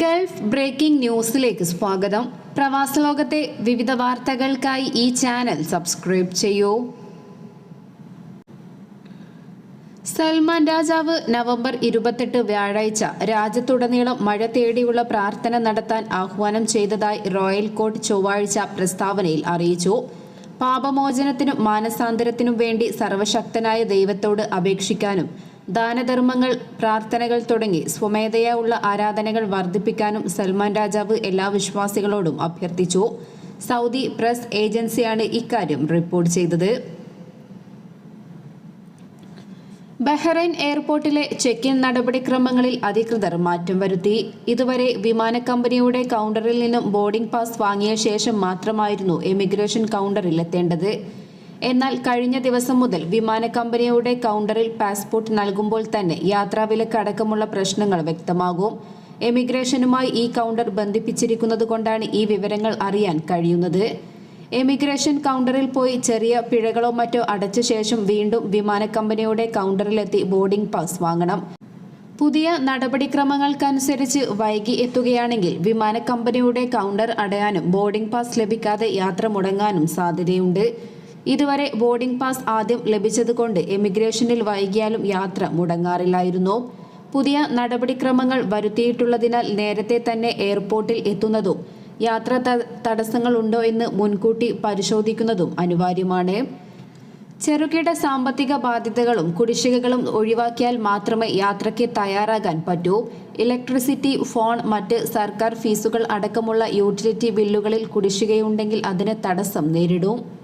Gulf breaking ന്യൂസിലേക്ക് സ്വാഗതം. പ്രവാസ ലോകത്തെ വിവിധ വാർത്തകൾക്കായി ഈ ചാനൽ സബ്സ്ക്രൈബ് ചെയ്യൂ. സൽമാൻ രാജാവ് നവംബർ ഇരുപത്തെട്ട് വ്യാഴാഴ്ച രാജ്യത്തുടനീളം മഴ തേടിയുള്ള പ്രാർത്ഥന നടത്താൻ ആഹ്വാനം ചെയ്തതായി റോയൽ കോർട്ട് ചൊവ്വാഴ്ച പ്രസ്താവനയിൽ അറിയിച്ചു. പാപമോചനത്തിനും മാനസാന്തരത്തിനും വേണ്ടി സർവശക്തനായ ദൈവത്തോട് അപേക്ഷിക്കാനും ദാനധർമ്മങ്ങൾ പ്രാർത്ഥനകൾ തുടങ്ങി സ്വമേധയാ ഉള്ള ആരാധനകൾ വർദ്ധിപ്പിക്കാനും സൽമാൻ രാജാവ് എല്ലാ വിശ്വാസികളോടും അഭ്യർത്ഥിച്ചു. സൗദി പ്രസ് ഏജൻസിയാണ് ഇക്കാര്യം റിപ്പോർട്ട് ചെയ്തത്. ബഹ്റൈൻ എയർപോർട്ടിലെ ചെക്ക് ഇൻ നടപടിക്രമങ്ങളിൽ അധികൃതർ മാറ്റം വരുത്തി. ഇതുവരെ വിമാന കമ്പനിയുടെ കൗണ്ടറിൽ നിന്നും ബോർഡിംഗ് പാസ് വാങ്ങിയ ശേഷം മാത്രമായിരുന്നു എമിഗ്രേഷൻ കൗണ്ടറിൽ എത്തേണ്ടത്. എന്നാൽ കഴിഞ്ഞ ദിവസം മുതൽ വിമാന കമ്പനിയുടെ കൗണ്ടറിൽ പാസ്പോർട്ട് നൽകുമ്പോൾ തന്നെ യാത്രാവിലക്ക് അടക്കമുള്ള പ്രശ്നങ്ങൾ വ്യക്തമാകും. എമിഗ്രേഷനുമായി ഈ കൗണ്ടർ ബന്ധിപ്പിച്ചിരിക്കുന്നത് ഈ വിവരങ്ങൾ അറിയാൻ കഴിയുന്നത്. എമിഗ്രേഷൻ കൗണ്ടറിൽ പോയി ചെറിയ പിഴകളോ മറ്റോ അടച്ച ശേഷം വീണ്ടും വിമാന കമ്പനിയുടെ കൗണ്ടറിലെത്തി ബോർഡിംഗ് പാസ് വാങ്ങണം. പുതിയ നടപടിക്രമങ്ങൾക്കനുസരിച്ച് വൈകി എത്തുകയാണെങ്കിൽ വിമാന കമ്പനിയുടെ കൗണ്ടർ അടയാനും ബോർഡിംഗ് പാസ് ലഭിക്കാതെ യാത്ര മുടങ്ങാനും സാധ്യതയുണ്ട്. ഇതുവരെ ബോർഡിംഗ് പാസ് ആദ്യം ലഭിച്ചതുകൊണ്ട് എമിഗ്രേഷനിൽ വൈകിയാലും യാത്ര മുടങ്ങാറില്ലായിരുന്നു. പുതിയ നടപടിക്രമങ്ങൾ വരുത്തിയിട്ടുള്ളതിനാൽ നേരത്തെ തന്നെ എയർപോർട്ടിൽ എത്തുന്നതും യാത്ര തടസ്സങ്ങൾ ഉണ്ടോ എന്ന് മുൻകൂട്ടി പരിശോധിക്കുന്നതും അനിവാര്യമാണ്. ചെറുകിട സാമ്പത്തിക ബാധ്യതകളും കുടിശ്ശികകളും ഒഴിവാക്കിയാൽ മാത്രമേ യാത്രയ്ക്ക് തയ്യാറാകാൻ പറ്റൂ. ഇലക്ട്രിസിറ്റി ഫോൺ മറ്റ് സർക്കാർ ഫീസുകൾ അടക്കമുള്ള യൂട്ടിലിറ്റി ബില്ലുകളിൽ കുടിശ്ശികയുണ്ടെങ്കിൽ അതിന് തടസ്സം നേരിടും.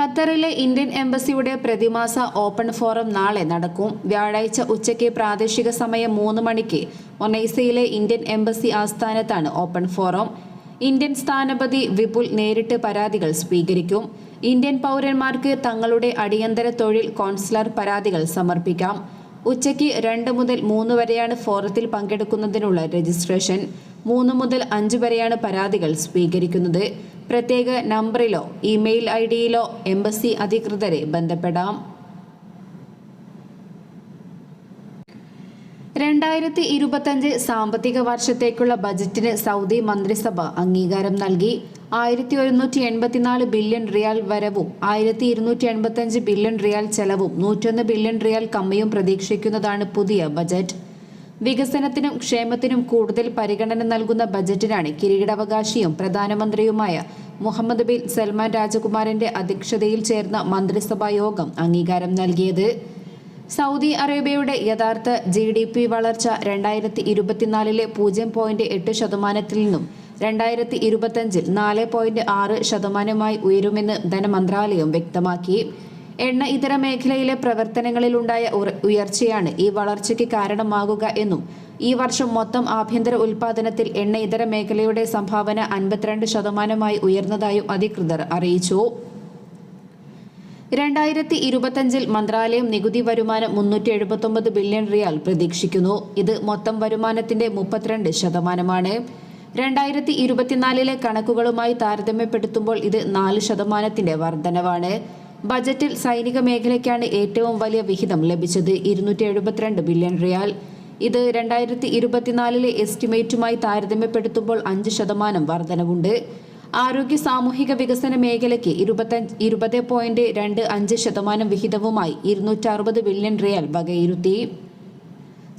ഖത്തറിലെ ഇന്ത്യൻ എംബസിയുടെ പ്രതിമാസ ഓപ്പൺ ഫോറം നാളെ നടക്കും. വ്യാഴാഴ്ച ഉച്ചയ്ക്ക് പ്രാദേശിക സമയം മൂന്ന് മണിക്ക് ഒനൈസയിലെ ഇന്ത്യൻ എംബസി ആസ്ഥാനത്താണ് ഓപ്പൺ ഫോറം. ഇന്ത്യൻ സ്ഥാനപതി വിപുൽ നേരിട്ട് പരാതികൾ സ്വീകരിക്കും. ഇന്ത്യൻ പൗരന്മാർക്ക് തങ്ങളുടെ അടിയന്തര തൊഴിൽ കോൺസുലർ പരാതികൾ സമർപ്പിക്കാം. ഉച്ചയ്ക്ക് രണ്ട് മുതൽ മൂന്ന് വരെയാണ് ഫോറത്തിൽ പങ്കെടുക്കുന്നതിനുള്ള രജിസ്ട്രേഷൻ. മൂന്ന് മുതൽ അഞ്ച് വരെയാണ് പരാതികൾ സ്വീകരിക്കുന്നത്. പ്രത്യേക നമ്പറിലോ ഇമെയിൽ ഐ ഡിയിലോ എംബസി അധികൃതരെ ബന്ധപ്പെടാം. രണ്ടായിരത്തി ഇരുപത്തഞ്ച് സാമ്പത്തിക വർഷത്തേക്കുള്ള ബജറ്റിന് സൗദി മന്ത്രിസഭ അംഗീകാരം നൽകി. ആയിരത്തി ഒരുന്നൂറ്റി എൺപത്തിനാല് ബില്യൺ റിയാൽ വരവും ആയിരത്തി ഇരുന്നൂറ്റി എൺപത്തഞ്ച് ബില്യൺ റിയാൽ ചെലവും നൂറ്റൊന്ന് ബില്യൺ റിയാൽ കമ്മിയും പ്രതീക്ഷിക്കുന്നതാണ് പുതിയ ബജറ്റ്. വികസനത്തിനും ക്ഷേമത്തിനും കൂടുതൽ പരിഗണന നൽകുന്ന ബജറ്റിനാണ് കിരീടാവകാശിയും പ്രധാനമന്ത്രിയുമായ മുഹമ്മദ് ബിൻ സൽമാൻ രാജകുമാരന്റെ അധ്യക്ഷതയിൽ ചേർന്ന മന്ത്രിസഭാ യോഗം അംഗീകാരം നൽകിയത്. സൗദി അറേബ്യയുടെ യഥാർത്ഥ ജി ഡി പി വളർച്ച രണ്ടായിരത്തി ഇരുപത്തിനാലിലെ പൂജ്യം പോയിന്റ് എട്ട് ശതമാനത്തിൽ നിന്നും രണ്ടായിരത്തി ഇരുപത്തഞ്ചിൽ നാല് പോയിന്റ് ആറ് ശതമാനമായി ഉയരുമെന്ന് ധനമന്ത്രാലയം വ്യക്തമാക്കി. എണ്ണ ഇതര മേഖലയിലെ പ്രവർത്തനങ്ങളിലുണ്ടായ ഉയർച്ചയാണ് ഈ വളർച്ചയ്ക്ക് കാരണമാകുക എന്നും ഈ വർഷം മൊത്തം ആഭ്യന്തര ഉൽപാദനത്തിൽ എണ്ണ ഇതര മേഖലയുടെ സംഭാവന അൻപത്തിരണ്ട് ശതമാനമായി ഉയർന്നതായും അധികൃതർ അറിയിച്ചു. രണ്ടായിരത്തി ഇരുപത്തഞ്ചിൽ മന്ത്രാലയം നികുതി വരുമാനം മുന്നൂറ്റി എഴുപത്തൊമ്പത് ബില്യൺ റിയാൽ പ്രതീക്ഷിക്കുന്നു. ഇത് മൊത്തം വരുമാനത്തിന്റെ മുപ്പത്തിരണ്ട് ശതമാനമാണ്. രണ്ടായിരത്തി ഇരുപത്തിനാലിലെ കണക്കുകളുമായി താരതമ്യപ്പെടുത്തുമ്പോൾ ഇത് നാല് ശതമാനത്തിന്റെ വർധനവാണ്. ബജറ്റിൽ സൈനിക മേഖലയ്ക്കാണ് ഏറ്റവും വലിയ വിഹിതം ലഭിച്ചത് ഇരുന്നൂറ്റി എഴുപത്തിരണ്ട് ബില്യൺ റിയാൽ. ഇത് രണ്ടായിരത്തി ഇരുപത്തിനാലിലെ എസ്റ്റിമേറ്റുമായി താരതമ്യപ്പെടുത്തുമ്പോൾ അഞ്ച് ശതമാനം വർധനവുണ്ട്. ആരോഗ്യ സാമൂഹിക വികസന മേഖലയ്ക്ക് ഇരുപത്തഞ്ച് ഇരുപത് പോയിന്റ് രണ്ട് അഞ്ച് ശതമാനം വിഹിതവുമായി ഇരുന്നൂറ്ററുപത് ബില്യൺ റിയാൽ വകയിരുത്തി.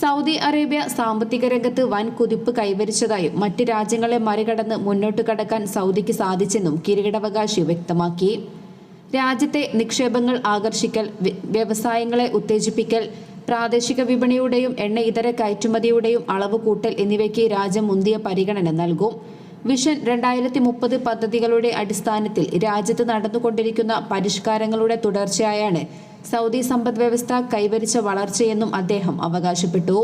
സൗദി അറേബ്യ സാമ്പത്തിക രംഗത്ത് വൻ കുതിപ്പ് കൈവരിച്ചതായും മറ്റ് രാജ്യങ്ങളെ മറികടന്ന് മുന്നോട്ട് കടക്കാൻ സൗദിക്ക് സാധിച്ചെന്നും കിരീടാവകാശി വ്യക്തമാക്കി. രാജ്യത്തെ നിക്ഷേപങ്ങൾ ആകർഷിക്കൽ വ്യവസായങ്ങളെ ഉത്തേജിപ്പിക്കൽ പ്രാദേശിക വിപണിയുടെയും എണ്ണ ഇതര കയറ്റുമതിയുടെയും അളവ് കൂട്ടൽ എന്നിവയ്ക്ക് രാജ്യം മുന്തിയ പരിഗണന നൽകും. വിഷൻ രണ്ടായിരത്തി മുപ്പത് പദ്ധതികളുടെ അടിസ്ഥാനത്തിൽ രാജ്യത്ത് നടന്നുകൊണ്ടിരിക്കുന്ന പരിഷ്കാരങ്ങളുടെ തുടർച്ചയായാണ് സൗദി സമ്പദ് വ്യവസ്ഥ കൈവരിച്ച വളർച്ചയെന്നും അദ്ദേഹം അവകാശപ്പെട്ടു.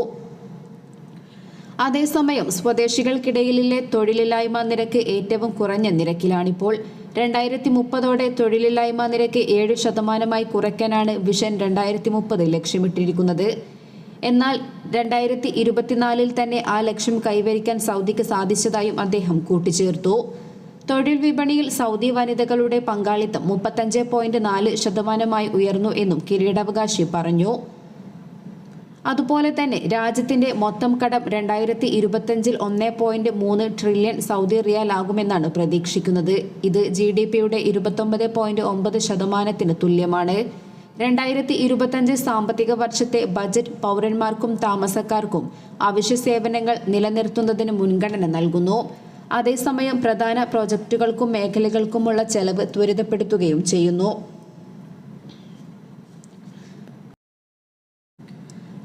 അതേസമയം സ്വദേശികൾക്കിടയിലെ തൊഴിലില്ലായ്മ നിരക്ക് ഏറ്റവും കുറഞ്ഞ നിരക്കിലാണിപ്പോൾ. രണ്ടായിരത്തി മുപ്പതോടെ തൊഴിലില്ലായ്മ നിരക്ക് ഏഴ് ശതമാനമായി കുറയ്ക്കാനാണ് വിഷൻ രണ്ടായിരത്തി മുപ്പത് ലക്ഷ്യമിട്ടിരിക്കുന്നത്. എന്നാൽ രണ്ടായിരത്തി ഇരുപത്തിനാലിൽ തന്നെ ആ ലക്ഷ്യം കൈവരിക്കാൻ സൗദിക്ക് സാധിച്ചതായും അദ്ദേഹം കൂട്ടിച്ചേർത്തു. തൊഴിൽ വിപണിയിൽ സൗദി വനിതകളുടെ പങ്കാളിത്തം മുപ്പത്തഞ്ച് പോയിന്റ് നാല് ശതമാനമായി ഉയർന്നു എന്നും കിരീടാവകാശി പറഞ്ഞു. അതുപോലെ തന്നെ രാജ്യത്തിന്റെ മൊത്തം കടം രണ്ടായിരത്തി ഇരുപത്തഞ്ചിൽ ഒന്നേ പോയിന്റ് മൂന്ന് ട്രില്യൺ സൗദി റിയാൽ ആകുമെന്നാണ് പ്രതീക്ഷിക്കുന്നത്. ഇത് ജി ഡി പിയുടെ ഇരുപത്തൊമ്പത് പോയിന്റ് ഒമ്പത് ശതമാനത്തിന് തുല്യമാണ്. രണ്ടായിരത്തി ഇരുപത്തഞ്ച് സാമ്പത്തിക വർഷത്തെ ബജറ്റ് പൗരന്മാർക്കും താമസക്കാർക്കും അവശ്യ സേവനങ്ങൾ നിലനിർത്തുന്നതിന് മുൻഗണന നൽകുന്നു. അതേസമയം പ്രധാന പ്രോജക്റ്റുകൾക്കും മേഖലകൾക്കുമുള്ള ചെലവ് ത്വരിതപ്പെടുത്തുകയും ചെയ്യുന്നു.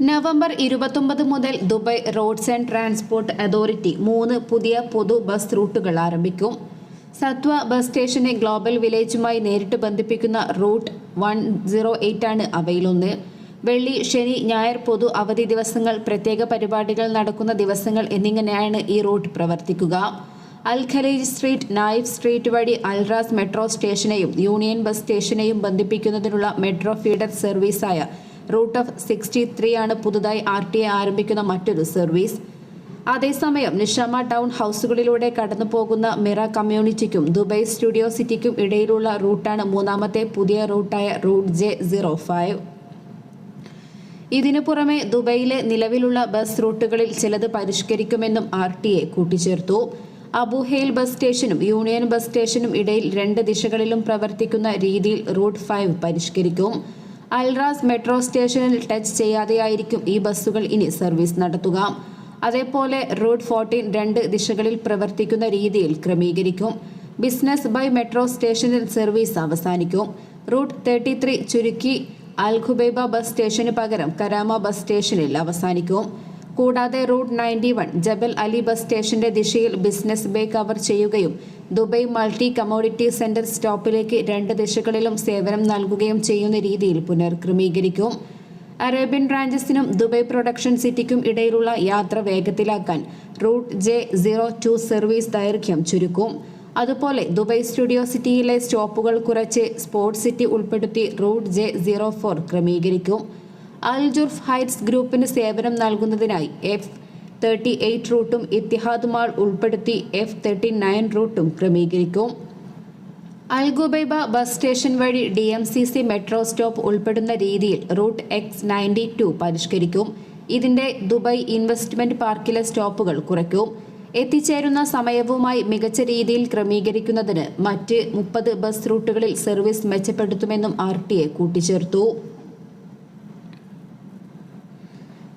നവംബർ ഇരുപത്തൊമ്പത് മുതൽ Dubai roads and transport authority മൂന്ന് പുതിയ പൊതു ബസ് റൂട്ടുകൾ ആരംഭിക്കും. സത്വ ബസ് സ്റ്റേഷനെ ഗ്ലോബൽ വില്ലേജുമായി നേരിട്ട് ബന്ധിപ്പിക്കുന്ന റൂട്ട് വൺ സീറോ എയ്റ്റ് ആണ് അവയിലൊന്ന്. വെള്ളി ശനി ഞായർ പൊതു അവധി ദിവസങ്ങൾ പ്രത്യേക പരിപാടികൾ നടക്കുന്ന ദിവസങ്ങൾ എന്നിങ്ങനെയാണ് ഈ റൂട്ട് പ്രവർത്തിക്കുക. Al Khaleej street Naif street വഴി അൽറാസ് മെട്രോ സ്റ്റേഷനെയും യൂണിയൻ ബസ് സ്റ്റേഷനെയും ബന്ധിപ്പിക്കുന്നതിനുള്ള മെട്രോ ഫീഡർ സർവീസായ റൂട്ട് ഓഫ് സിക്സ്റ്റി ത്രീ ആണ് പുതുതായി ആർ ടി എ ആരംഭിക്കുന്ന മറ്റൊരു സർവീസ്. അതേസമയം നിഷാമ ടൗൺ ഹൗസുകളിലൂടെ കടന്നു പോകുന്ന മിറ കമ്മ്യൂണിറ്റിക്കും ദുബൈ സ്റ്റുഡിയോ സിറ്റിക്കും ഇടയിലുള്ള റൂട്ടാണ് മൂന്നാമത്തെ പുതിയ റൂട്ടായ റൂട്ട് ജെ സീറോ ഫൈവ്. ഇതിനു പുറമെ ദുബൈയിലെ നിലവിലുള്ള ബസ് റൂട്ടുകളിൽ ചിലത് പരിഷ്കരിക്കുമെന്നും ആർ ടി എ കൂട്ടിച്ചേർത്തു. അബുഹേൽ ബസ് സ്റ്റേഷനും യൂണിയൻ ബസ് സ്റ്റേഷനും ഇടയിൽ രണ്ട് ദിശകളിലും പ്രവർത്തിക്കുന്ന രീതിയിൽ റൂട്ട് ഫൈവ് പരിഷ്കരിക്കും. അൽറാസ് മെട്രോ സ്റ്റേഷനിൽ ടച്ച് ചെയ്യാതെയായിരിക്കും ഈ ബസ്സുകൾ ഇനി സർവീസ് നടത്തുക. അതേപോലെ റൂട്ട് ഫോർട്ടീൻ രണ്ട് ദിശകളിൽ പ്രവർത്തിക്കുന്ന രീതിയിൽ ക്രമീകരിക്കും. ബിസിനസ് ബൈ മെട്രോ സ്റ്റേഷനിൽ സർവീസ് അവസാനിക്കും. റൂട്ട് തേർട്ടി ത്രീ ചുരുക്കി അൽഖുബൈബ ബസ് സ്റ്റേഷന് പകരം കരാമ ബസ് സ്റ്റേഷനിൽ അവസാനിക്കും. കൂടാതെ route ninety one Jebel Ali bus സ്റ്റേഷന്റെ ദിശയിൽ ബിസിനസ് ബേ കവർ ചെയ്യുകയും ദുബൈ മൾട്ടി കമോഡിറ്റി സെന്റർ സ്റ്റോപ്പിലേക്ക് രണ്ട് ദിശകളിലും സേവനം നൽകുകയും ചെയ്യുന്ന രീതിയിൽ പുനർക്രമീകരിക്കും. അറേബ്യൻ ബ്രാഞ്ചസിനും ദുബൈ പ്രൊഡക്ഷൻ സിറ്റിക്കും ഇടയിലുള്ള യാത്ര വേഗത്തിലാക്കാൻ route J zero two service ദൈർഘ്യം ചുരുക്കും. അതുപോലെ ദുബൈ സ്റ്റുഡിയോ സിറ്റിയിലെ സ്റ്റോപ്പുകൾ കുറച്ച് സ്പോർട്സ് സിറ്റി ഉൾപ്പെടുത്തി റൂട്ട് ജെ സീറോ ഫോർ ക്രമീകരിക്കും. അൽ ജുർഫ് ഹൈറ്റ്സ് ഗ്രൂപ്പിന് സേവനം നൽകുന്നതിനായി എഫ് തേർട്ടി എയ്റ്റ് റൂട്ടും ഇത്തിഹാദ് മാൾ ഉൾപ്പെടുത്തി എഫ് തേർട്ടി നയൻ റൂട്ടും ക്രമീകരിക്കും. അൽഗുബൈബ ബസ് സ്റ്റേഷൻ വഴി D M C C metro stop ഉൾപ്പെടുന്ന രീതിയിൽ റൂട്ട് എക്സ് നയന്റി ടു പരിഷ്കരിക്കും. ഇതിന്റെ ദുബായ് ഇൻവെസ്റ്റ്മെന്റ് പാർക്കിലെ സ്റ്റോപ്പുകൾ കുറയ്ക്കും. എത്തിച്ചേരുന്ന സമയവുമായി മികച്ച രീതിയിൽ ക്രമീകരിക്കുന്നതിന് മറ്റ് മുപ്പത് ബസ് റൂട്ടുകളിൽ സർവീസ് മെച്ചപ്പെടുത്തുമെന്നും ആർ ടി എ കൂട്ടിച്ചേർത്തു.